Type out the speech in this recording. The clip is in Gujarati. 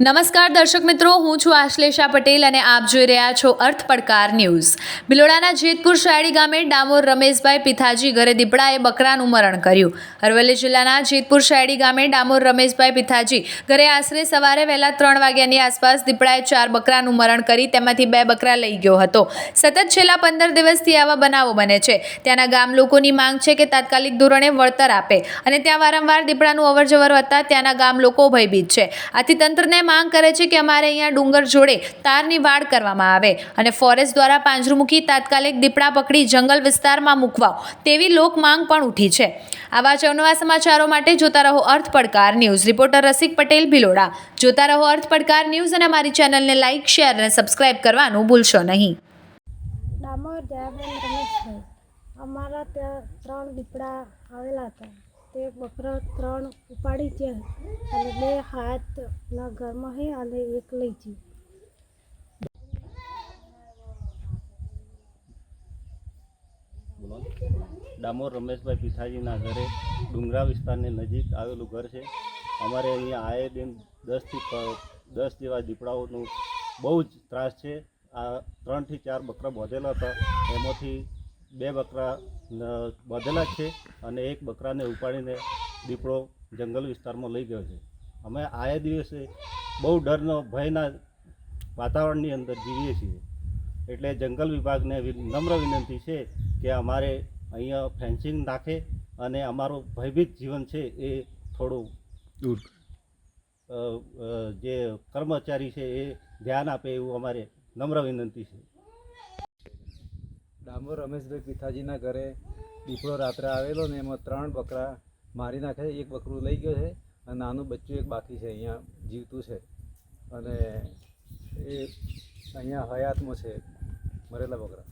નમસ્કાર દર્શક મિત્રો, હું છું આશ્લેષા પટેલ અને આપ જોઈ રહ્યા છો અર્થ પડકાર ન્યૂઝ. બિલોડાના જેતપુર શાયડી ગામે ડામોર રમેશભાઈ પિથાજી ઘરે દીપડાએ બકરાનું મરણ કર્યું. અરવલ્લી જિલ્લાના જેતપુર શાયડી ગામે ડામોર રમેશભાઈ પિથાજી ઘરે આશરે સવારે વહેલા ત્રણ વાગ્યાની આસપાસ દીપડાએ ચાર બકરાનું મરણ કરી તેમાંથી બે બકરા લઈ ગયો હતો. સતત છેલ્લા પંદર દિવસથી આવા બનાવો બને છે. ત્યાંના ગામ લોકોની માંગ છે કે તાત્કાલિક ધોરણે વળતર આપે અને ત્યાં વારંવાર દીપડાનું અવરજવર વધતા ત્યાંના ગામ લોકો ભયભીત છે. આથી તંત્રને માંગ કરે છે કે અમારે અહીંયા ડુંગર જોડે તારની વાડ કરવામાં આવે અને ફોરેસ્ટ દ્વારા પાંજરું મૂકી તાત્કાલિક દીપડા પકડી જંગલ વિસ્તારમાં મૂકવા તેવી લોક માંગ પણ ઉઠી છે. આવા જ સમાચારો માટે જોતા રહો અર્થ પડકાર ન્યૂઝ રિપોર્ટર રસિક પટેલ ભિલોડા. જોતા રહો અર્થ પડકાર ન્યૂઝ અને અમારી ચેનલને લાઇક શેર અને સબસ્ક્રાઇબ કરવાનું ભૂલશો નહીં. અમારા ત્યાં ત્રણ દીપડા આવેલા હતા. તે બકરા ત્રણ ઉપાડી ગયા અને બે હાથના ઘરમાં હે અને એક લઈ છે ડામોર રમેશભાઈ પિથાજીના ઘરે ડુંગરા વિસ્તારની નજીક આવેલું ઘર છે. અમારે અહીંયા આયે દિન દસથી દસ જેવા દીપડાઓનું બહુ જ ત્રાસ છે. આ ત્રણથી ચાર બકરા બાંધેલા હતા. એમાંથી બે બકરા બાંધેલા જ છે અને એક બકરાને ઉપાડીને દીપડો જંગલ વિસ્તારમાં લઈ ગયો છે. અમે આએ દિવસે બહુ ડરનો ભયના વાતાવરણની અંદર જીવીએ છીએ. એટલે જંગલ વિભાગને નમ્ર વિનંતી છે કે અમારે અહીંયા ફેન્સિંગ નાખે અને અમારું ભયભીત જીવન છે એ થોડું દૂર જે કર્મચારી છે એ ધ્યાન આપે એવું અમારે નમ્ર વિનંતી છે. ડામોર રમેશભાઈ પિતાજીના ઘરે દીપડો રાત્રે આવેલો ને એમાં ત્રણ બકરા મારી નાખે છે. એક બકરું લઈ ગયો છે અને નાનું બચ્ચું એક બાકી છે, અહીંયા જીવતું છે અને એ અહીંયા હયાતમાં છે, મરેલા બકરા